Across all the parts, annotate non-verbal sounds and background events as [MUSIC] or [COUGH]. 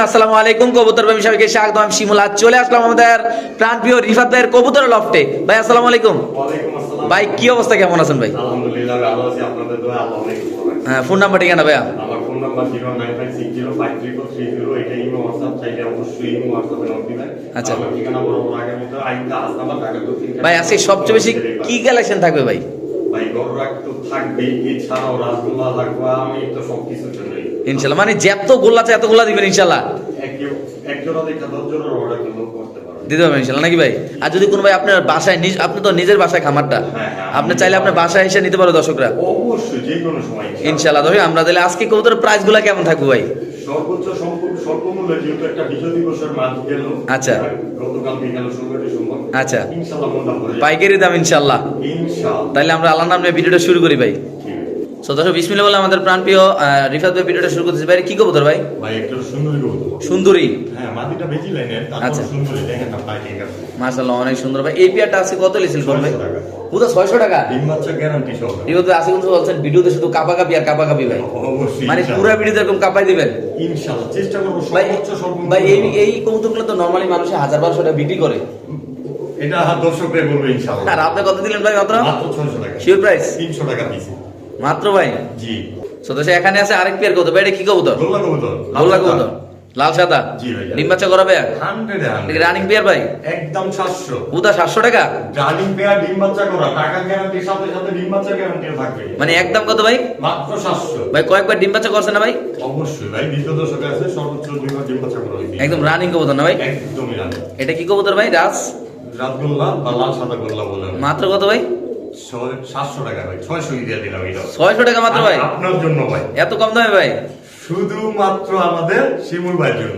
Everyone আসসালামু আলাইকুম কবুতর প্রেমী সবাইকে স্বাগত আমি শিমুল আজ চলে আসলাম আমাদের প্রাণপ্রিয় রিফাত ভাইয়ের কবুতর লফটে। ভাই আসসালামু আলাইকুম। ভাই কি অবস্থা? কেমন আছেন ভাই। হ্যাঁ ফোন নাম্বার ঠিকানা ভাইয়া? আচ্ছা। ভাই আজকে সবচেয়ে বেশি কি কালেকশন থাকবে ভাই? ভাই গরু রাখ তো থাকবেই এছাড়াও রাসগোল্লা লাগবে আমি তো সব কিছুর জন্যই ইনশাল্লাহ মানে যত গোল্লা আছে এত গোল্লা দিবেন ইনশাল্লাহ দিতে পারবেন ইনশাল্লাহ নাকি ভাই? আর যদি কোনো ভাই আপনার বাসায় নিজ আপনি তো নিজের বাসায় খামারটা। হ্যাঁ, হ্যাঁ। আপনি চাইলে আপনার বাসায় এসে নিতে পারো দর্শকরা। অবশ্যই যে কোনো সময় ইনশাল্লাহ দর্শক আমরা তাহলে আজকে কবুতরের প্রাইসগুলা কেমন থাকবে ভাই? সর্বোচ্চ স্বল্পমূল্যে যেহেতু একটা বিজয় দিবসের মাঝ গেল আচ্ছা। গতকাল বিকাল ষোলো ডিসেম্বর আচ্ছা। পাইকারি দাম ইনশাল্লাহ তাহলে আমরা আল্লাহ নামে ভিডিওটা শুরু করি ভাই। সো দর্শক বিসমিল্লাহ বলে আমাদের প্রাণপ্রিয় রিফাত ভাই ভিডিওটা শুরু করতেছি। ভাই কি কবুতর ভাই? ভাই একটু সুন্দরী কবুতর সুন্দরী? হ্যাঁ মাটিটা বেশি লাইনের আচ্ছা। সুন্দরী দেখেন না আছে। মাশাআল্লাহ অনেক সুন্দর। ভাই এই পেয়ারটা আজকে কত করবে? পুরো 600 টাকা? বাচ্চা গ্যারান্টি সহ। বলছেন ভিডিওতে শুধু কাপা কাপি আর কাপা কাপি ভাই মানে। পুরো ভিডিওতে এরকম কাপাই দিবেন? ইনশাআল্লাহ চেষ্টা করব ভাই সর্বোচ্চ সর্বোচ্চ ভাই এই এই কবুতরগুলো তো নরমালি মানুষে হাজার বারোশো টাকা বিক্রি করে। এটা দর্শকরা বলবে ইনশাআল্লাহ। আর আপনি কত দিলেন ভাই মাত্র? মাত্র 600 টাকা। শিওর প্রাইস তিনশো টাকা পিসি মাত্র ভাই? জি। সো দর্শক এখানে আছে আরেক পেয়ার কবুতর। ভাই এটা কি কবুতর? গোল্লা কবুতর। লাল কবুতর। লাল সাদা। ডিম বাচ্চা করাবে রানিং পেয়ার ভাই? একদম সাতশো। পুতা সাতশো টাকা? রানিং পেয়ার ডিম বাচ্চা করা। টাকা গ্যারান্টির সাথে সাথে ডিম বাচ্চা গ্যারান্টি থাকবে। মানে একদম কত ভাই? মাত্র সাতশো। ভাই কয়েকবার ডিম বাচ্চা করছে না ভাই? অবশ্যই ভাই দশকে আছে সর্বোচ্চ দুইবার ডিম বাচ্চা করা হয়েছে। একদম রানিং কবুতর না ভাই? একদমই রানি এটা কি কবুতর ভাই? রাজ? রাসগোল্লা বা লাল সাদা গোল্লা বলে। মাত্র কত ভাই? সাতশো টাকা ভাই ছয়শো দিয়ে দিলাম এটা ছয়শো টাকা মাত্র ভাই? আপনার জন্য ভাই। এত কম দামে ভাই? শুধুমাত্র আমাদের শিমুল ভাইয়ের জন্য।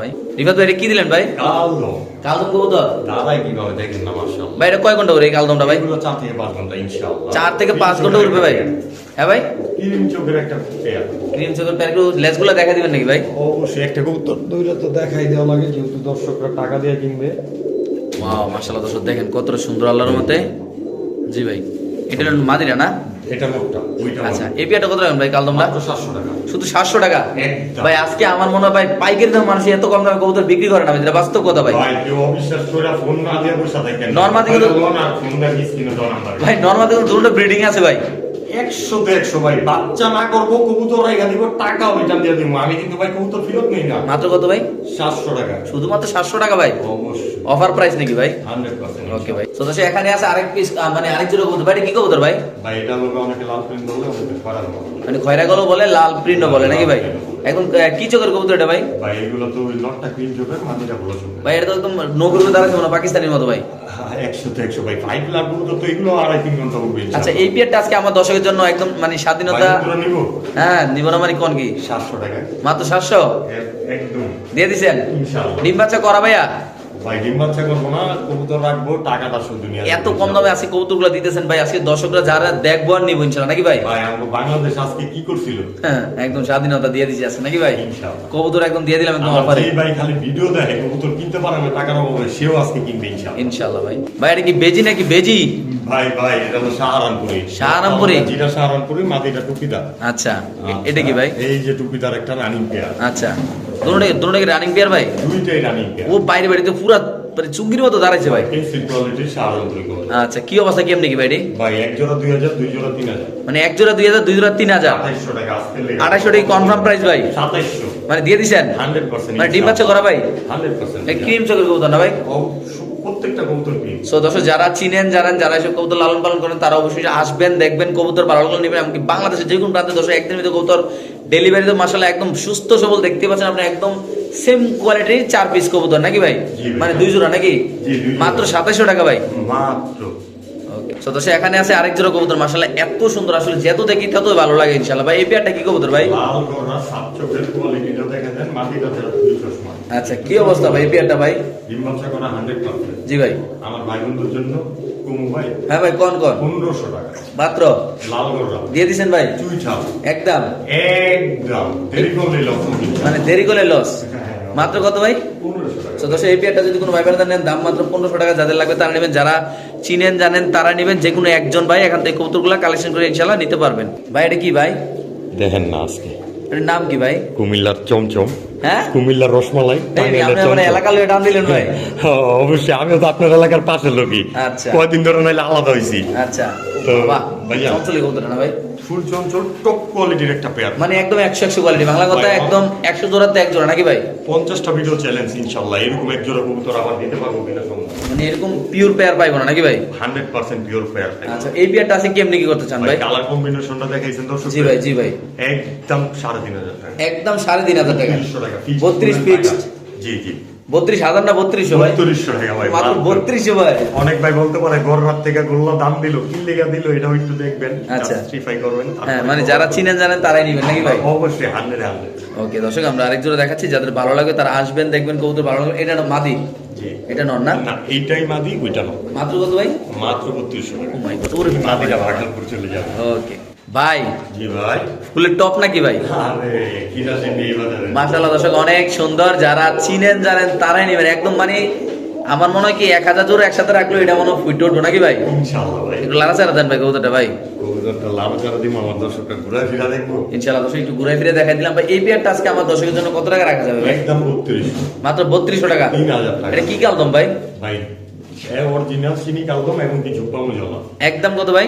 ভাই। রিফাত ভাই কি দিলেন ভাই? কালো কালদম কবুতর? দাদাই কীভাবে দেখেন না মার্শাল্লাহ ভাই এটা কয় ঘণ্টা করে কালদমটা ভাই? এগুলো চার থেকে পাঁচ ঘণ্টা ইনশাআল্লাহ। চার থেকে পাঁচ ঘণ্টা উঠবে ভাই। হ্যাঁ ভাই? তিন চোখের একটা পেয়ার ক্রিম চোখের প্যার দেখা দিবেন নাকি ভাই? অবশ্যই একটা কবুতর দুইটা তো দেখাই দেওয়া লাগে যেহেতু দর্শকরা টাকা দিয়ে কিনবে। ওয়াও মাশাআল্লাহ দর্শক দেখেন কতটা সুন্দর আল্লাহর মতে জি ভাই। এটা মাদিরা না? এটা লোকটা ওইটা আচ্ছা এই পেয়ারটা কত রাখবেন ভাই কালদমটা মাত্র সাতশো টাকা। শুধু সাতশো টাকা? ভাই আজকে আমার মনে হয় ভাই পাইকারি দাম মানুষ এত কম দামে কবুতর বিক্রি করে না ভাই, যেটা বাস্তব কথা ভাই। ভাই কেউ অবিশ্বাস করে ফোন না দিয়ে বসে থাকেন। Normal দিকে তো- লোন আর ফোন দিয়ে স্ক্রিনে দেওয়া নাম্বার। ভাই নর্মাল দেখুন দুটো ব্রিডিং আছে ভাই। একশো তো একশো ভাই বাচ্চা না করব কবুতর রেখা দিব টাকা ওইটা দিয়ে দিব আমি কিন্তু ভাই কবুতর ফেরত নেই না। মাত্র কত ভাই? সাতশো টাকা। শুধুমাত্র সাতশো টাকা ভাই। অবশ্যই। অফার প্রাইস নাকি ভাই? হান্ড্রেড পার্সেন্ট ওকে ভাই। তো এখানে আছে আরেক পিস মানে আরেক জোড়া কবুতর। ভাই কি কবুতর ভাই? ভাই এটা লোক অনেকে লাল প্রিন্ট মতো। মানে খয়রা গলো বলে লাল প্রিন্টও বলে নাকি ভাই? আহ, কি চোখের কবুতর এটা ভাই? ভাই এগুলো তো ওই লটটা ক্রিম চোখের মাটিটা ভালো চোখের। ভাই এটা তো একদম নগরীয় দাঁড়াচ্ছে মনে পাকিস্তানের মতো ভাই। একশো তো একশো ভাই ফাইভ লাখ কবুতর তো এগুলো আড়াই তিন ঘণ্টা উঠবে আচ্ছা এই পিয়ারটা আজকে আমার দর্শকের জন্য একদম মানে স্বাধীনতা নিব? হ্যাঁ নিব না মানে কোন কি? সাতশো টাকা মাত্র সাতশো? এ- একদম। দিয়ে দিছেন? ইনশাআল্লাহ। ডিম বাচ্চা করা ভাইয়া? ভাই ডিম বাচ্চা করব না কবুতর রাখব টাকাটা শুধু নিয়ে এত কম দামে আজকে কবুতরগুলো দিতেছেন ভাই আজকে দর্শকরা যারা দেখব আর নিবো ইনশাল্লাহ নাকি ভাই? ভাই আমাকে বাংলাদেশ আজকে কি করছিল? হ্যাঁ একদম স্বাধীনতা দিয়ে দিচ্ছি আজকে নাকি ভাই? ইনশাআল্লাহ। কবুতর একদম দিয়ে দিলাম একদম অফারে যেই ভাই খালি ভিডিও দেখে কবুতর কিনতে পারে না টাকার অভাবে সেও আজকে কিনবে ইনশাআল্লাহ ইনশাল্লাহ ভাই। ভাই এটা কি বেজি নাকি বেজি? ভাই ভাই এটা তো সাহারানপুরি। সাহারানপুরি? যেটা সাহারানপুরি মাটিটা টুপিটা আচ্ছা এটা কি ভাই? এই যে টুপিটার একটা রানিং পেয়ার আচ্ছা। দুটোটাকে দুটোটাকে রানিং পেয়ার ভাই দুইটাই রানিং পেয়ার ও বাইরে বাড়িতে পুরা মানে চুঙ্গির মতো দাঁড়াইছে ভাই আচ্ছা কি অবস্থা কেমনি কি ভাই? ভাই এক জোড়া দুই হাজার দুই জোড়া তিন হাজার মানে এক জোড়া দুই হাজার দুই জোড়া তিন হাজার আঠাশশো টাকা কনফার্ম প্রাইস ভাই সাতাইশশো মানে দিয়ে দিছেন হান্ড্রেড পার্সেন্ট মানে ডিম বাচ্চা করা ভাই হান্ড্রেড পার্সেন্ট ক্রিম চোখের কবুতর না ভাই প্রত্যেকটা কবুতর সো দর্শক যারা চিনেন জানেন যারা এসব কবুতর লালন পালন করেন তারা অবশ্যই আসবেন দেখবেন কবুতর পালন করে নেবেন এমনকি যে কোনো প্রান্তে দর্শক একদিন ভিতরে কবুতর ডেলিভারি তো মাসাল্লাহ একদম সুস্থ সবল দেখতে পাচ্ছেন। আপনি একদম সেম কোয়ালিটির চার পিস কবুতর নাকি ভাই? মানে দুই জোড়া নাকি। মাত্র সাতাশশো টাকা ভাই। মাত্র। সো এখানে আছে আরেক জোড়া কবুতর মাসাল্লাহ এত সুন্দর আসলে যত দেখি তত ভালো লাগে ইনশাল্লাহ ভাই এই পেয়ারটা কি কবুতর ভাই? আচ্ছা কি অবস্থা ভাই এই পেয়ারটা ভাই? জি ভাই। আমার ভাই বন্ধুর জন্য হ্যাঁ ভাই কোন কোন? পনেরোশো টাকা। মাত্র? দিয়ে ভাই? একদম। একদম। মানে দেরি করলে লস মাত্র কত ভাই? পনেরোশো তো এই পেয়ারটা যদি কোনো ভাই নেন দাম মাত্র পনেরোশো টাকা যাদের লাগবে তারা নেবেন। যারা চিনেন জানেন তারা নেবেন যে কোনো একজন ভাই এখান থেকে কবুতরগুলো কালেকশন করে ইনশাল্লাহ নিতে পারবেন। ভাই এটা কি ভাই? দেখেন না আজকে। এটার নাম কি ভাই? কুমিল্লার চমচম। হ্যাঁ? কুমিল্লার রসমালাই এলাকার লোক দিলেন ভাই। [LAUGHS] অবশ্যই আমিও তো আপনার এলাকার পাশের লোকই। আচ্ছা। কয়দিন ধরে নাইলে আলাদা হয়েছি আচ্ছা। তো, ভাইয়া। চঞ্চলি কবুতর না ভাই। ফুল চঞ্চল টপ কোয়ালিটির একটা পেয়ার মানে একদম একশো একশো কোয়ালিটি বাংলা কথা একদম একশো জোড়াতে এক জোড়া নাকি ভাই? পঞ্চাশটা ভিডিও চ্যালেঞ্জ ইনশাল্লাহ। এরকম এক জোড়া কবুতর আবার দিতে পারব কিনা মানে এরকম পিওর পেয়ার পাইবো না নাকি ভাই? হান্ড্রেড পার্সেন্ট পিওর পেয়ার আচ্ছা এই পেয়ারটা আছে কেমনি কি করতে চান ভাই কালার কম্বিনেশনটা দেখাইছেন দর্শক। জি ভাই জি ভাই। একদম সাড়ে তিন হাজার টাকা। একদম সাড়ে তিন হাজার টাকা। বত্রিশ ফিক্সড টাকা। জি জি। বত্রিশ হাজার না বত্রিশশো ভাই? বত্রিশশো টাকা ভাই মাত্র মাত্র। বত্রিশশো ভাই। অনেক ভাই বলতে পারে গড় থেকে গোল্লা দাম দিল কি লেগা দিল এটাও একটু দেখবেন। আচ্ছা। করবেন হ্যাঁ মানে যারা চিনেন জানেন তারাই নিবেন নাকি ভাই? অবশ্যই হান্ড্রেড হান্ড্রেড ওকে দর্শক আমরা আরেক জোড়া দেখাচ্ছি যাদের ভালো লাগে তারা আসবেন দেখবেন কবুতর ভালো লাগবে এটা মাদি। এটা নন না? না এইটাই মাদি ওইটা না মাত্র কত ভাই? মাত্র বত্রিশশো টাকা। ও মাই গড ওরে মাদিটা ভাগালপুর চলে যাবে। ওকে ভাই। জি ভাই। ফুলের টপ নাকি ভাই? মাশাআল্লাহ দর্শক অনেক সুন্দর। যারা চিনেন জানেন তারাই নেবেন। একদম মানে আমার মনে হয় কি এক হাজার জোড়া একসাথে রাখল এটা মনে হয় ফুটে উঠবো নাকি ভাই? একটু লাড়া চাড়া দেন ভাই কবুতরটা ভাই। কবুতরটা লাভ চারা দিব আমার দর্শকটা ঘুরে ফিরা দেখব। ইনশাআল্লাহ দর্শক একটু ঘুরে ফিরে দেখাই দিলাম। ভাই এই পেয়ারটা আজকে আমার দর্শকের জন্য কত টাকা রাখা যাবে ভাই? বত্রিশ। মাত্র বত্রিশশো টাকা। এটা কি কালদম ভাই? ভাই অরিজিনাল চিনি কালদম এবং কিছু পামুজলা একদম কত ভাই?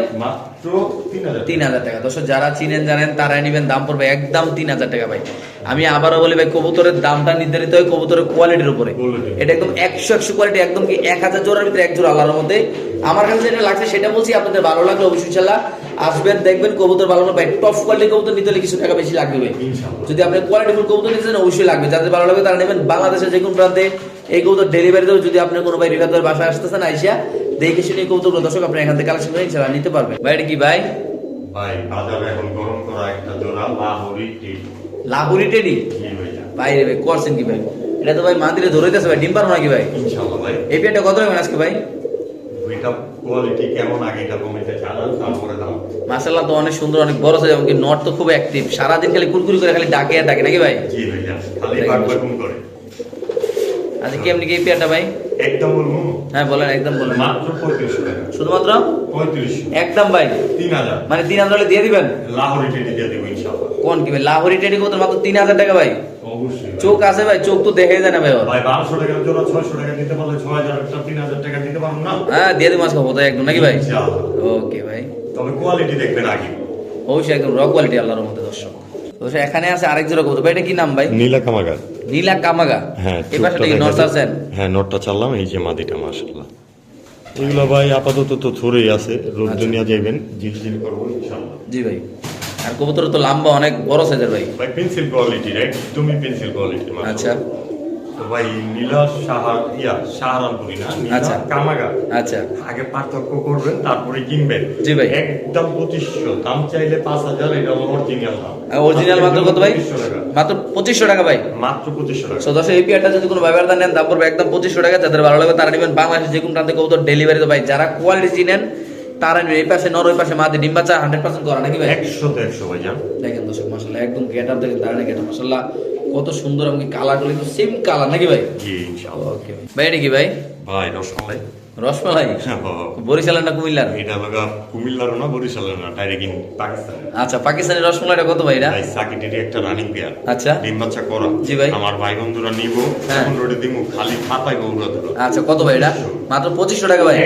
মাত্র তিন হাজার টাকা। দর্শক যারা চিনেন জানেন তারাই নিবেন দাম পড়বে একদম তিন হাজার টাকা ভাই। আমি আবারও বলি ভাই কবুতরের দামটা নির্ধারিত হয় কবুতরের কোয়ালিটির উপরে। এটা একদম একশো একশো কোয়ালিটি একদম কি এক হাজার জোড়ার ভিতরে এক জোড়া আল্লাহর মধ্যে আমার কাছে যেটা লাগছে সেটা বলছি আপনাদের ভালো লাগল অবশ্যই ইনশাল্লাহ আসবেন দেখবেন কবুতর ভালো লাগবে টপ কোয়ালিটির কবুতর নিতে হলে কিছু টাকা বেশি লাগবে যদি আপনি কোয়ালিটিফুল কবুতর নিতে চান অবশ্যই লাগবে। যাদের ভালো লাগবে তারা নেবেন। বাংলাদেশের যে কোনো প্রান্তে এই কবুতর ডেলিভারিতেও যদি আপনি কোনো ভাই বাসায় আসতেছেন আইসা দেখে শুনে কবুতরগুলো দর্শক আপনি এখান থেকে কালেকশন করে ইনশাল্লাহ নিতে পারবেন। ভাই এটা কি ভাই? ভাই বাজারে এখন গরম করা একটা জোড়া লাহোরি টি লাহুরি টেডি? ভাই রে ভাই করছেন কি ভাই? এটা তো ভাই মান্দিরে ধরেইতেছে ভাই ডিম পারব নাকি ভাই? ইনশাআল্লাহ ভাই। এই পেয়ারটা কত রাখবেন আজকে ভাই? ওইটা কোয়ালিটি কেমন আগে এটা কমেছে জানান তারপরে দাম। মাসাল্লাহ তো অনেক সুন্দর অনেক বড় সাইজ এমনকি নট তো খুব অ্যাক্টিভ সারাদিন খালি কুরকুরি করে খালি ডাকে আর ডাকে নাকি ভাই? জি ভাইয়া খালি বাগুন করে। আচ্ছা কি আপনি কি পেয়ারটা ভাই? একদম বলব? হ্যাঁ বলেন একদম বলেন। মাত্র পঁয়ত্রিশশো টাকা। শুধুমাত্র? পঁয়ত্রিশশো। একদম ভাই। তিন হাজার। মানে তিন হাজার দিয়ে দিবেন? লাহোরি টেটি দিয়ে দেবো ইনশাআল্লাহ। কোন কি ভাই? লাহোরি টেডি কত? মাত্র তিন হাজার টাকা ভাই। অবশ্যই চোখ আছে ভাই চোখ তো দেখে যায় না ভাই ভাই বারোশো টাকার জোড়া ছয়শো টাকা দিতে পারলে ছয় হাজার একটা তিন হাজার টাকা দিতে পারব না? হ্যাঁ দিয়ে দিই মাছ খাব তো একদম নাকি ভাই? ইনশাআল্লাহ। ওকে ভাই। তবে কোয়ালিটি দেখবেন আগে। অবশ্যই একদম র কোয়ালিটি আল্লাহর মধ্যে দর্শক। দর্শক এখানে আছে আরেক জোড়া কবুতর। ভাই এটা কি নাম ভাই? নীলা কামাগা নীলা কামাগা। হ্যাঁ এই পাশে কি নর্থ আছেন হ্যাঁ নটটা চাললাম এই যে মাদিটা মাশাআল্লাহ। এগুলো ভাই আপাতত তো থরেই আছে রোদ আচ্ছা। দুনিয়া যাইবেন ঝিলঝিল করব ইনশাআল্লাহ। জি ভাই। আর কবুতর তো লম্বা অনেক বড় সাইজের ভাই। ভাই পেন্সিল কোয়ালিটি রাইট তুমি পেন্সিল কোয়ালিটি আচ্ছা। ভাই নীলা সাহার ইয়া সাহারানপুরি না? আচ্ছা। কামাগা আচ্ছা। আগে পার্থক্য করবেন তারপরে কিনবেন। জি ভাই। একদম পঁচিশশো। দাম চাইলে পাঁচ হাজার এটা অরিজিনাল দাম। অরিজিনাল মাত্র কত ভাই? টাকা। মাত্র পঁচিশশো টাকা ভাই। মাত্র পঁচিশশো টাকা। সো এই পেয়ারটা যদি কোনো ব্যবহার নেন দাম পড়বে একদম পঁচিশশো টাকা। যাদের ভালো লাগবে তারা নেবেন বাংলাদেশের যে কোনো প্রান্তে কবুতর ডেলিভারি তো। ভাই যারা কোয়ালিটি চিনেন তারা নেবেন এই পাশে নর ওই পাশে মাদি। ডিম বাচ্চা হান্ড্রেড পার্সেন্ট করা নাকি ভাই? একশো তো একশো ভাই দর্শক মাসাল্লাহ একদম গেট আপ দেখেন দাঁড়ানো গেট মাসাল্লাহ কত সুন্দর আমাকে কালারগুলো কিন্তু সেম কালার নাকি ভাই? জি ইনশাআল্লাহ। ওকে ভাই। এটা কি ভাই? ভাই রসমালাই রসমালাই বরিশালের না কুমিল্লার? এটা লগা কুমিল্লার না বরিশালের না ডাইরেক্ট পাকিস্তান। আচ্ছা পাকিস্তানি রসমালাইটা কত ভাই এটা? ভাই সাকিটেরই একটা রানিং পেয়ার আচ্ছা। ডিম বাচ্চা করা। জি ভাই। আমার ভাই বন্ধুরা নিব হ্যাঁ। এখন রোডে দিমু খালি খাতায় গৌরা ধরো আচ্ছা কত ভাই এটা? মাত্র পঁচিশশো টাকা ভাই।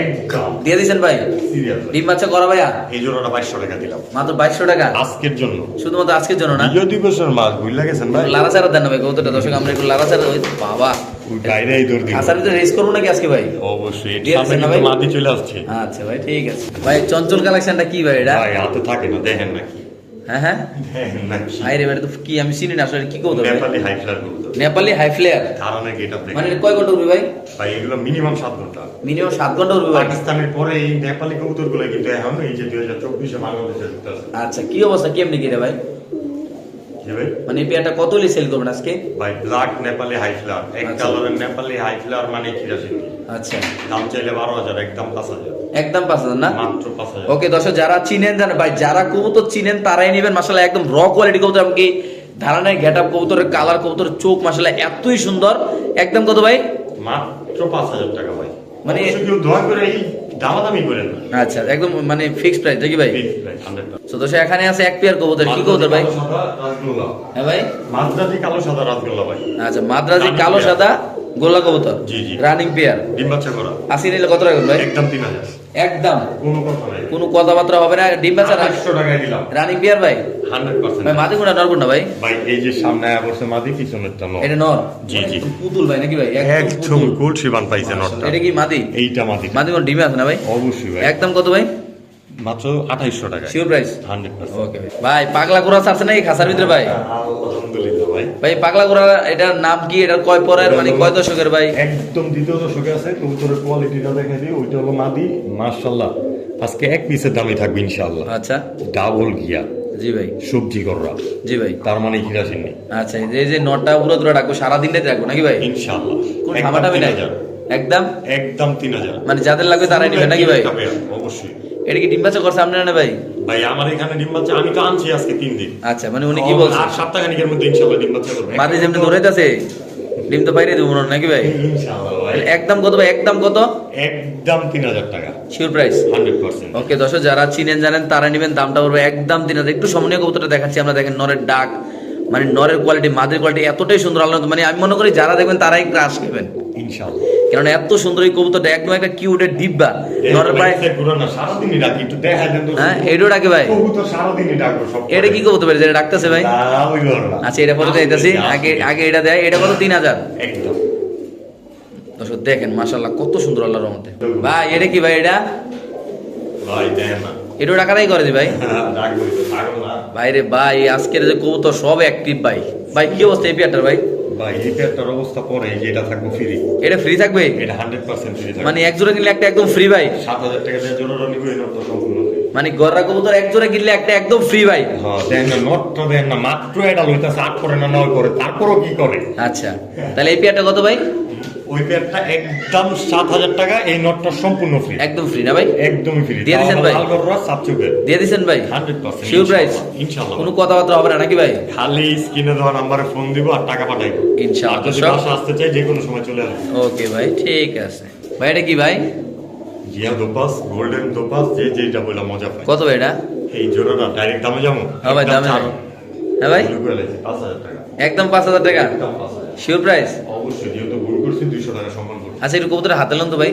দিয়ে দিয়েছেন ভাই? সিরিয়াস ডিম বাচ্চা করা ভাইয়া? এই জোড়াটা বাইশশো টাকা দিলাম। মাত্র বাইশশো টাকা? আজকের জন্য। শুধুমাত্র আজকের জন্য না? বিজয় দিবসের মাছ বুঝলা গেছেন ভাই? লারা চারা দেন ভাই কতটা দর্শক আমরা একটু লারা চারা বাবা। বাইরেই দৌড় দিল আসার ভিতরে রেস করব নাকি আজকে ভাই? অবশ্যই সামনে ভাই? মাটি চলে আসছে। আচ্ছা ভাই ঠিক আছে। ভাই চঞ্চল কালেকশনটা কি ভাই এটা? ভাই হাতে থাকে না দেখেন নাকি। হ্যাঁ হ্যাঁ? তো কি আমি চিনি না আসলে কি কৌতো নেপালি হাই ফ্লার করতো নেপালি হাই ফ্লেয়ার ধারণা মানে এটা কয় ঘণ্টা ভাই? ভাই এগুলো মিনিমাম সাত ঘণ্টা। মিনিমাম সাত ঘণ্টা উঠবে পাকিস্তানের পরে এই নেপালি কবুতরগুলো কিন্তু এখন এই যে দুই হাজার চব্বিশে বাংলাদেশে ঢুকতে আচ্ছা কি অবস্থা? কেমনি কি রে ভাই? মানে এই পেয়ারটা কত হলে সেল করবেন আজকে? ভাই ব্ল্যাক নেপালি হাই ফ্লার এক। কালারের নেপালি হাই ফ্লার মানে খিরাশি আচ্ছা। দাম চাইলে বারো হাজার একদম পাঁচ হাজার। একদম পাঁচ হাজার না? মাত্র পাঁচ হাজার। ওকে দর্শক যারা চিনেন জানেন ভাই যারা কবুতর চিনেন তারাই নেবেন। মাসাল্লাহ একদম র কোয়ালিটি কবুতর এমনকি ধারণায় গেট আপ কবুতরের কালার কবুতরের চোখ মাসাল্লাহ এতই সুন্দর। একদম কত ভাই? মাত্র পাঁচ হাজার টাকা ভাই। মানে- দয়া করে এই দামাদামি করেন না। আচ্ছা একদম মানে ফিক্সড প্রাইস নাকি ভাই? Fixed price, 100% তো দোষে এখানে আছে এক পেয়ার কবুতর কি কবুতর ভাই? হ্যাঁ ভাই? মাদ্রাজি কালো সাদা রাজগোল্লা ভাই। আচ্ছা মাদ্রাজি কালো সাদা গোল্লা কবুতর। রানিং পেয়ার ডিম বাচ্চা করা। আসি নিলে কত রাখবেন ভাই? একদম তিন হাজার। একদম। কোনো কথা নাই। কোনো কথাবার্তা হবে না ডিম বাচ্চা আঠাশশো টাকায় দিলাম। রানিং পেয়ার ভাই। Hundred percent. ভাই মাদি কোনটা নরবুন না ভাই। ভাই এই যে সামনে আয়া মাদি পিছনেরটা নর এটা নর জি, জি। পুতুল ভাই নাকি ভাই? একদম। কুল শিবান পাইছে নরটা এটা কি মাদি? এইটা মাদি। মাদি কোন ডিমে আছে না ভাই? অবশ্যই ভাই। একদম কত ভাই? মাত্র আঠাইশশো টাকা sure price hundred percent. Okay ভাই। ভাই পাগলা ঘোড়া আছে নাকি খাসার ভিতরে ভাই? আলহামদুলিল্লাহ। ভাই। ভাই পাগলা ঘোড়া এটার নাম কি? এটার কয় পরের? মানে কয় দশকের ভাই? একদম দ্বিতীয় দশকে আছে কবুতরের কোয়ালিটিটা দেখে দিই ওইটা হলো মাদি। মার্শাল্লাহ আজকে এক পিসের দামই থাকবে ইনশাআল্লাহ। আচ্ছা। ডাবল গিয়া। জি ভাই। সবজি কররা জি ভাই। তার মানে কিরাসিন নেই আচ্ছা এই যে- নটা পুরো দুটো রাখব সারাদিন রাখব নাকি ভাই? ইনশাআল্লাহ। কোন একদম খামাটামি তিন একদম? একদম তিন হাজার। মানে যাদের লাগবে তারাই নিবে নাকি ভাই? অবশ্যই। এটা কি ডিম বাচ্চা করছে আপনারা না ভাই? ভাই আমার এখানে ডিম বাচ্চা আমি তো আনছি আজকে তিন দিন। আচ্ছা মানে উনি কি বলছেন? আর সপ্তাহখানিকের মধ্যে ইনশাআল্লাহ ডিম বাচ্চা করবে। মাদি যেমনি ডিম তো বাইরে দেবো নাকি ভাই? ইনশাআল্লাহ একদম কত ভাই? একদম কত? একদম তিন হাজার টাকা। Sure price hundred percent. Okay দশ যারা চিনেন জানেন তারা নেবেন দামটা পড়বে একদম তিন হাজার। একটু সমনীয় কবুতরটা দেখাচ্ছি আমরা দেখেন নরের ডাক। মানে নরের কোয়ালিটি মাদের কোয়ালিটি এতটাই সুন্দর আল্লাহ মানে আমি মনে করি যারা দেখবেন তারাই ক্রাশ নেবেন। ইনশাআল্লাহ। কারণ এত সুন্দর এই কবুতরটা একদম একটা কিউটের ডিব্বা। নরের একটু তো হ্যাঁ এটাও ডাকে ভাই। এটা কি কবুতর ভাই? যেটা ডাকতেছে ভাই। আচ্ছা এটা কত চাইতেছি আগে আগে এটা দেয়। এটা কত? তিন হাজার। একদম। দর্শক দেখেন মাশাল্লাহ কত সুন্দর আল্লাহর রহমতে। ভাই এটা কি ভাই এটা? ভাই না। এটাও টাকাটাই করে দি ভাই? [LAUGHS] না। ভাই আজকের যে কবুতর সব অ্যাক্টিভ ভাই। ভাই কি অবস্থা এই পেয়ারটার ভাই? ভাই এই পেয়ারটার অবস্থা পরে এটা থাকব ফ্রি এটা ফ্রি থাকবে? এটা হান্ড্রেড পার্সেন্ট ফ্রি থাকবে। মানে এক জোড়া কিনলে একটা একদম ফ্রি ভাই। সাত হাজার টাকা দিয়ে জোড়া নিবো এই নোটটা সম্পূর্ণ মানে গররা কবুতর এক জোড়া কিনলে একটা একদম ফ্রি ভাই। হ্যাঁ দেন না নোটটা দেন না মাত্র এটা লইতাছে আট করে না নয় করে তারপরও কি করে? আচ্ছা তাহলে এই পেয়ারটা কত ভাই? ওই পেয়ারটা একদম সাত হাজার টাকা এই নোটটা সম্পূর্ণ ফ্রি একদম ফ্রি না ভাই? একদমই ফ্রি দিয়ে দিছেন ভাই? দিয়ে দিছেন ভাই? হান্ড্রেড পার্সেন্ট শিওর প্রাইস ইনশাল্লাহ। কোনো কথাবার্তা হবে না নাকি ভাই? খালি স্ক্রিনে দেওয়া নাম্বারে ফোন দিব আর টাকা পাঠাই ইনশাআল্লাহ। আর যদি বাসা আসতে চাই যে কোনো সময় চলে আসবে। ওকে ভাই ঠিক আছে। ভাই এটা কি ভাই? জিয়া দোপাস গোল্ডেন দোপাস যে যেটা বলে মজা পায়। কত ভাই এটা? এই জোড়াটা ডাইরেক্ট দামে যাব? হ্যাঁ ভাই, একদম দামে। হ্যাঁ ভাই? ভুল পাঁচ হাজার টাকা। একদম পাঁচ হাজার টাকা? একদম পাঁচ হাজার। শিওর প্রাইস অবশ্যই আচ্ছা একটু কবুতর হাতে লন তো ভাই।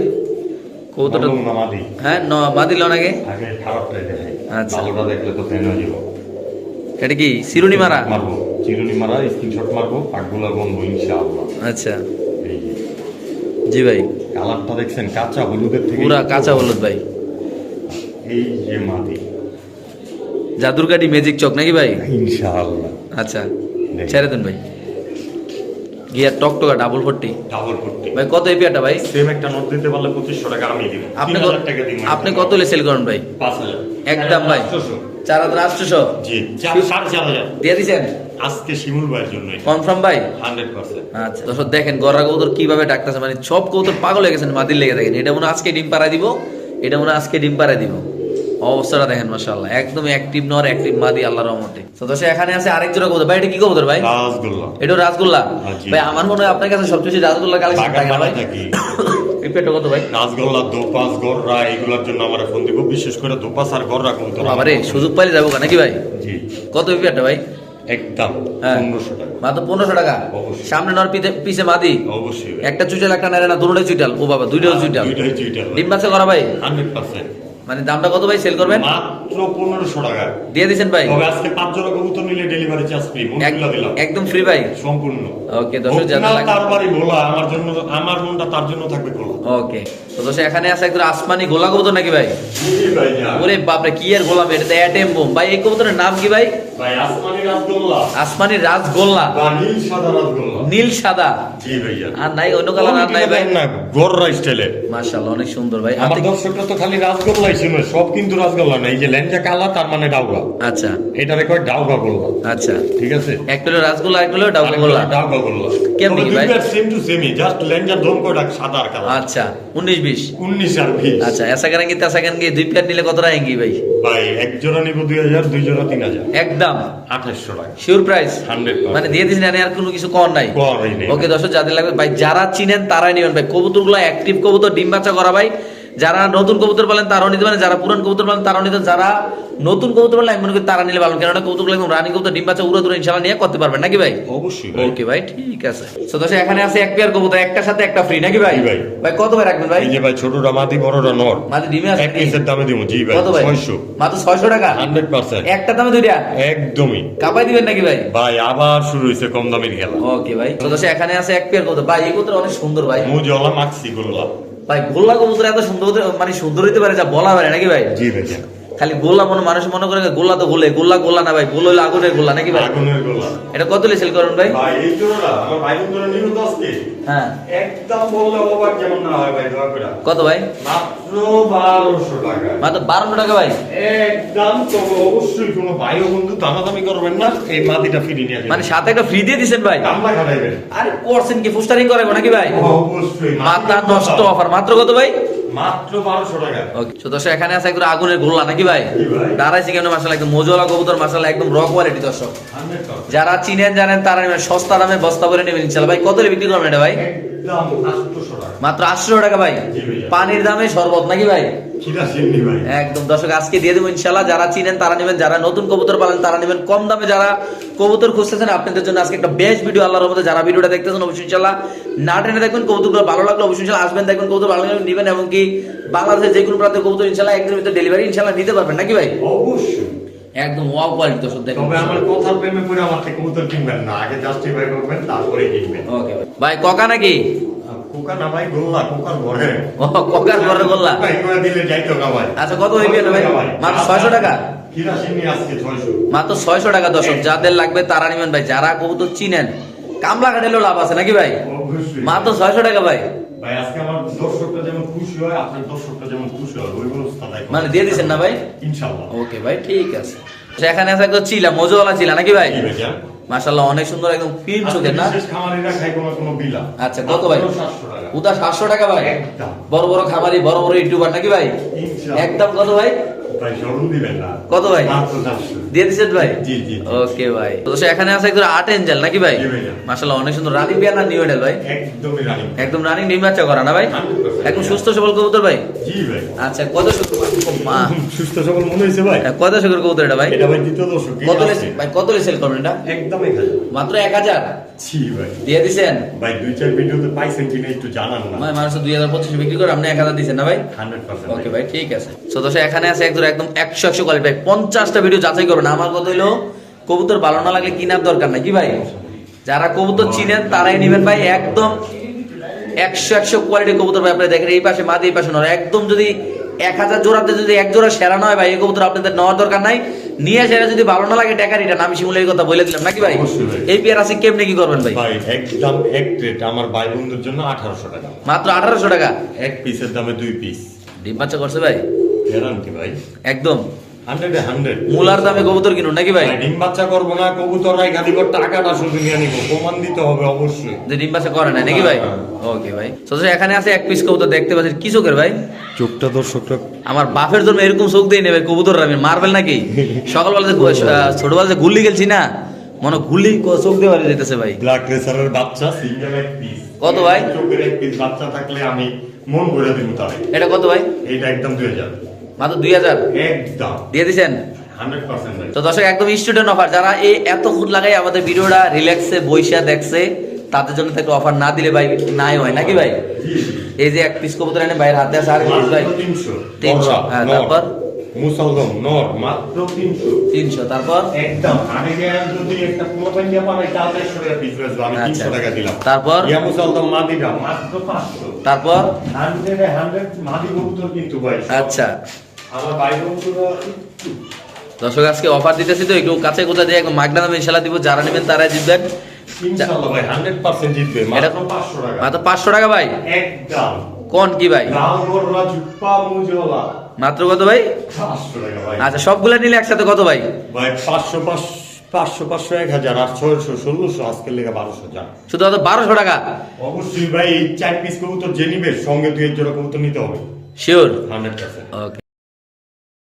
কবুতরটা বললাম না মাদি। হ্যাঁ আগে। আচ্ছা। দেখলে তো ফ্যান হয়ে যাব। এটা কি মারা? মারবো। চিরুনি মারা স্ক্রিনশট মারবো পাকগুলা বন্ধু ইনশাআল্লাহ। আচ্ছা। জি ভাই। কালারটা দেখছেন কাঁচা হলুদের থেকে পুরা কাঁচা হলুদ ভাই। এই যে মাদি। জাদুরকাটি ম্যাজিক চক নাকি ভাই? ইনশাআল্লাহ। আচ্ছা। ছেড়ে দেন ভাই। গিয়ার টকটকা ডাবল ফোরটি ডাবল করতে ভাই কত ভাই? সেম একটা নোট দিতে পারলে পঁচিশশো টাকা আমি দিব। আপনি কত- টাকা দিন আপনি কত হলে সেল করেন ভাই? পাঁচ হাজার। একদম ভাই। চার হাজার আটশোশো। জি সাড়ে চার হাজার। দিয়ে দিছেন? আজকে শিমুল ভাইয়ের জন্য কনফার্ম ভাই? Hundred percent. আচ্ছা দর্শক দেখেন গররা কবুতর কীভাবে ডাকতেছে মানে সব কবুতর পাগল হয়ে গেছেন মাদির লেগে দেখেন এটা মনে হয় আজকে ডিম পাড়ায় দিব এটা মনে আজকে ডিম পাড়ায় দিব। অবস্থাটা দেখেন মাশাআল্লাহ। একদম অ্যাক্টিভ নর অ্যাক্টিভ মাদি আল্লাহর রহমতে। তো দর্শক এখানে আছে আরেক জোড়া কবুতর। ভাই এটা কি কবুতর ভাই? রাসগোল্লা এটা রাসগোল্লা হ্যাঁ, ভাই আমার মনে হয় আপনার কাছে সবচেয়ে বেশি রাসগোল্লা কালেকশন থাকে ভাই। এই পেটটা কত ভাই। রাসগোল্লা দোপাস গররা এগুলোর জন্য আমার ফোন দিব। বিশেষ করে দোপাস আর গররা কবুতর। আমার সুযোগ পাইলে যাব নাকি ভাই? জি। কত পেটটা ভাই? একদম হ্যাঁ। পনেরোশো টাকা। মাত্র পনেরোশো টাকা? সামনে নর পিছে পিছে মাদি? অবশ্যই। একটা চুইটাল একটা নারে না দুটোটাই চুইটাল। ও বাবা দুইটাও চুইটাল। ডিম বাচ্চা করা ভাই? হান্ড্রেড পার্সেন্ট মানে দামটা কত ভাই? সেল করবেন? মাত্র পনেরোশো টাকা। দিয়ে দিছেন ভাই? তবে আজকে পাঁচ জোড়া কবুতর নিলে ডেলিভারি চার্জ ফ্রি এক- দিলাম। একদম ফ্রি ভাই। সম্পূর্ণ। ওকে দর্শক যাদের না লাগে তার বাড়ি ভোলা আমার জন্য আমার মনটা তার জন্য থাকবে খোলা ওকে তো দর্শক এখানে আছে একদম আসমানি গোলা কবুতর নাকি ভাই? জি ভাই। ওরে বাপরে কি এর গোলাম এটা তো অ্যাটেম বোম ভাই এই কবুতরের নাম কি ভাই? ভাই আসমানি রাসগোল্লা। আসমানি রাজগোল্লা নীল সাদা রাসগোল্লা। নীল সাদা। জি ভাইয়া। আর নাই অন্য কালার আর নাই ভাই? না গররা স্টাইলে মাশাআল্লাহ অনেক সুন্দর ভাই। আমার দর্শকরা তো খালি রাসগোল্লাই শুনে সব কিন্তু রাসগোল্লা না এই যে ল্যাংচা কালা তার মানে ডাউগা। আচ্ছা। এটারে কয় ডাউগা গোল্লা আচ্ছা। ঠিক আছে? এক কিলো রাসগোল্লা এক কিলো ডাবল গোল্লা ডাউগা গোল্লা কেমনি ভাই? সেম টু সেমই জাস্ট ধরন কয়টা? সাদা আর কালা। আচ্ছা উনিশ বিশ। উনিশ আর বিশ। আচ্ছা এসা কারাঙ্গি তেসা কারাঙ্গি দুই প্লেট নিলে কত রাখেঙ্গি ভাই? ভাই এক জোড়া নিব দুই হাজার দুই জোড়া তিন হাজার। একদম। আঠাশশো টাকা। শিওর প্রাইস হান্ড্রেড মানে দিয়ে দিয়েছেন আর কোনো কিছু কর নাই। করাই নেই ওকে দর্শক যাদের লাগবে ভাই যারা চিনেন তারাই নেবেন ভাই। কবুতরগুলো অ্যাক্টিভ কবুতর ডিম বাচ্চা করা ভাই। যারা নতুন কবুতর পালেন তারাও নিতে পারেন। যারা পুরান কবুতর পালেন তারাও নিতে যারা নতুন কবুতর পালেন আমি মনে করি তারা নিলে পালন কেননা কবুতর একদম রানিং কবুতর ডিম বাচ্চা উড়ে দূরে ইনশাল্লাহ নিয়ে করতে পারবেন। নাকি ভাই? অবশ্যই ওকে ভাই ঠিক আছে। তো দর্শক এখানে আছে এক পেয়ার কবুতর একটার সাথে একটা ফ্রি নাকি ভাই? ভাই। ভাই কত ভাই রাখবেন ভাই? এই যে ভাই ছোটটা মাটি বড়টা নর। মাঝে ডিমে আছে এক পিসের দামে দিব। জি ভাই কত ভাই? ছয়শো। মাত্র ছয়শো টাকা? Hundred percent. একটা দামে দুইটা? একদমই। কাপাই দিবেন নাকি ভাই? ভাই আবার শুরু হয়েছে কম দামের খেলা। ওকে ভাই। তো দর্শক এখানে আছে এক পেয়ার কবুতর। ভাই এই কবুতর অনেক সুন্দর ভাই। মুজলা মাক্সি গোল্লা ভাই গোল্লা কবুতর এত সুন্দর মানে সুন্দর হইতে পারে যা বলা হয় নাকি ভাই? জি ভাই খালি গোল্লা মনে মানুষ মনে করে গোল্লা তো গোলে গোল্লা গোল্লা না ভাই গোল আগুনের গোল্লা নাকি ভাই? আগুনের গোল্লা। এটা কত সেল করেন ভাই? ভাই এই জোড়াটা আমার ভাই নিল দশকে হ্যাঁ। একদম বললে অবাক যেমন না হয় ভাই দয়া করে। কত ভাই? মাত্র বারোশো টাকা। মাত্র বারোশো টাকা ভাই? একদম তো অবশ্যই কোনো ভাই বন্ধু দামাদামি করবেন না এই মাটিটা ফিরে নিয়ে যাবেন মানে সাথে একটা ফ্রি দিয়ে দিছেন ভাই? খাটাইবেন আরে করছেন কি ফুস্টারিং করাবো নাকি ভাই? অবশ্যই মাথা নষ্ট অফার মাত্র কত ভাই? মাত্র বারোশো টাকা। ওকে দর্শক এখানে আছে একদম আগুনের গোল্লা নাকি ভাই? জি ভাই। দাঁড়াইছি কেমন মাসালা একদম মজুয়ালা কবুতর মাসালা একদম র কোয়ালিটি দর্শক। যারা চিনেন জানেন তারা নেবেন সস্তা দামে বস্তা করে নেবেন ইনশাল্লাহ। ভাই কত বিক্রি করবেন এটা ভাই? মাত্র আটশো টাকা ভাই। পানির দামে শরবত নাকি ভাই? একদম। দর্শক আজকে দিয়ে দেবো ইনশাল্লাহ যারা চিনেন তারা নেবেন। যারা নতুন কবুতর পালেন তারা নেবেন। কম দামে যারা কবুতর খুঁজতেছেন আপনাদের জন্য আজকে একটা বেস্ট ভিডিও আল্লাহর মধ্যে যারা ভিডিওটা দেখতেছেন অবশ্যই ইনশাল্লাহ না টেনে দেখবেন। কবুতরগুলো ভালো লাগল অবশ্যই ইনশাল্লাহ আসবেন দেখবেন কবুতর ভালো লাগলে নেবেন এবং কি যে কোনো প্রান্তে কবুতর ইনশাল্লাহ একদিনের ভিতরে ডেলিভারি ইনশাল্লাহ নিতে পারবেন। নাকি ভাই? অবশ্যই। একদম ওয়াও কোয়ালিটি দর্শক দেখুন। তবে আমার কথার প্রেমে পড়ে আমার থেকে কবুতর কিনবেন না। আগে জাস্টিফাই করবেন তারপরে কিনবেন। ওকে ভাই ককা নাকি? কোকা না ভাই গোল্লা কোকার ঘরে। ও ঘরে বললা দিলে যাইতো না আচ্ছা কত হইবে ভাই? মাত্র ছয়শো টাকা? খিদা সিন্নি আজকে ছয়শো। মাত্র ছয়শো টাকা দর্শক যাদের লাগবে তারা নেবেন ভাই। যারা কবুতর চিনেন কামলা কাটালেও লাভ আছে নাকি ভাই? মাত্র ছয়শো টাকা ভাই। ভাই আজকে আমার দর্শকটা যেমন খুশি হয় আপনার দর্শকটা যেমন খুশি হয় ওই মানে দিয়ে দিচ্ছেন না ভাই? ইনশাল্লাহ। ওকে ভাই ঠিক আছে। আচ্ছা, এখানে আছে চিলা মজুওয়ালা চিলা নাকি ভাই? কি মাশাল্লাহ অনেক সুন্দর একদম চোখের না? খামারিরা খায় কোনো কোনো বিলা। আচ্ছা, কত ভাই? মাত্র 700 টাকা। উদা সাতশো টাকা ভাই? একদম। বড় বড় খামারি বড় বড় ইউটিউবার নাকি ভাই? একদম কত ভাই? কত ভাই? দিয়ে দিচ্ছেন ভাই। ওকে ভাই। তো দর্শক, এখানে আছে একদম আট এঞ্জেল নাকি ভাই? অনেক সুন্দর রানিং বিয়ার না নিউ এডেল ভাই। রানিং একদম রানিং করা না ভাই? 100% সুস্থ সবল কবুতর ভাই? জি ভাই। আচ্ছা কত সুস্থ সবল মনে হয়েছে ভাই। কত শুক্র কবুতর এটা ভাই? এটা ভাই দ্বিতীয় দর্শক কত ভাই কত সেল করবেন এটা? একদম এক হাজার। মাত্র এক হাজার? জি ভাই। দিয়ে ভাই দুই চার ভিডিওতে পাইছেন কিনা একটু জানান না। ভাই মানুষ দুই হাজার পঁচিশ বিক্রি করে আপনি এক হাজার দিচ্ছেন না ভাই? Hundred percent. ওকে ভাই ঠিক আছে। তো দোষে এখানে আছে একদম একদম একশো একশো কোয়ালিটি ভাই। পঞ্চাশটা ভিডিও যাচাই করবেন আমার কথা হলো কবুতর ভালো না লাগলে কিনার দরকার নাই। কি ভাই? যারা কবুতর চিনেন তারাই নেবেন ভাই। একদম একশো একশো কোয়ালিটি কবুতর ভাই আপনি দেখেন এই পাশে মাদি এই পাশে নয় একদম যদি এক হাজার জোড়াতে যদি এক জোড়া সেরা নয় ভাই এই কবুতর আপনাদের নেওয়ার দরকার নাই। নিয়ে সেরা যদি ভালো না লাগে টাকা রিটার্ন আমি শিমুলের কথা বলে দিলাম নাকি ভাই। এই পেয়ার আছে কেমনে কি করবেন ভাই? ভাই একদম এক প্লেট আমার ভাই বন্ধুর জন্য আঠারোশো টাকা। মাত্র আঠারোশো টাকা? এক পিসের দামে দুই পিস ডিম বাচ্চা করছে ভাই? গ্যারান্টি ভাই? একদম। হান্ড্রেডে হান্ড্রেড মূলার দামে কবুতর কিনুন নাকি ভাই? ডিম বাচ্চা করব না কবুতর দিব টাকাটা শুধু নিয়ে নিবো। প্রমাণ দিতে হবে অবশ্যই। যে ডিম বাচ্চা করে না নাকি ভাই? হ্যাঁ। ওকে ভাই। তো এখানে আছে এক পিস কবুতর দেখতে পাচ্ছেন কি চোখের ভাই? চোখটা দর্শকটা আমার বাপের জন্য এরকম চোখ দিয়ে নেবে কবুতর আমি মারবেল নাকি? [LAUGHS] সকালবেলা ছোটবেলা যে গুল্লি খেলছি না মনে গুল্লি ক- চোখ দিয়ে বাড়ি যেতেছে ভাই। ব্ল্যাক রেসারের বাচ্চা সিঙ্গেল এক পিস কত ভাই? চোখের এক পিস বাচ্চা থাকলে আমি মন ভরে দিব তাহলে। এটা কত ভাই? এইটা একদম দুই হাজার। মাত্র দুই হাজার? দিয়ে ভাই তো দর্শক একদম স্টুডেন্ট অফার যারা এই এত খুদ লাগাই আমাদের ভিডিওটা রিল্যাক্সে বৈশা দেখছে তাদের জন্য অফার না দিলে ভাই নাই হয়। নাকি ভাই। এই যে এক পিস কবুতর এনে ভাইয়ের হাতে আছে আর ভাই। তিনশো। হ্যাঁ, তারপর? মুসলদম নর মাত্র তিনশো। তিনশো তারপর? একদম। আগে যদি একটা পুরো পাঞ্জা পানাই তাহলে একশো টাকা আমি। তিনশো টাকা দিলাম। তারপর? ইয়া মুসলদম মাদিটা মাত্র পাঁচশো। তারপর? হান্ড্রেড হান্ড্রেড মাদি কবুতর কিন্তু ভাই। আচ্ছা। দর্শক আজকে অফার দিতেছি তো একটু কাছে কোথা দিয়ে একদম মাগনা দামে ইনশাল্লাহ দিব যারা নেবেন তারাই জিতবেন। মাত্র পাঁচশো টাকা। ভাই? কোন কি ভাই? মাত্র কত ভাই? টাকা আচ্ছা সবগুলা নিলে একসাথে কত ভাই? ভাই পাঁচশো পাঁচশো পাঁচশো এক হাজার আর ছয়শো ষোলোশো আজকের লেগে বারোশো যান শুধু বারোশো টাকা? অবশ্যই ভাই চার পিস কবুতর যে নিবে সঙ্গে দুই জোড়া কবুতর নিতে হবে। শিওর হান্ড্রেড পার্সেন্ট ওকে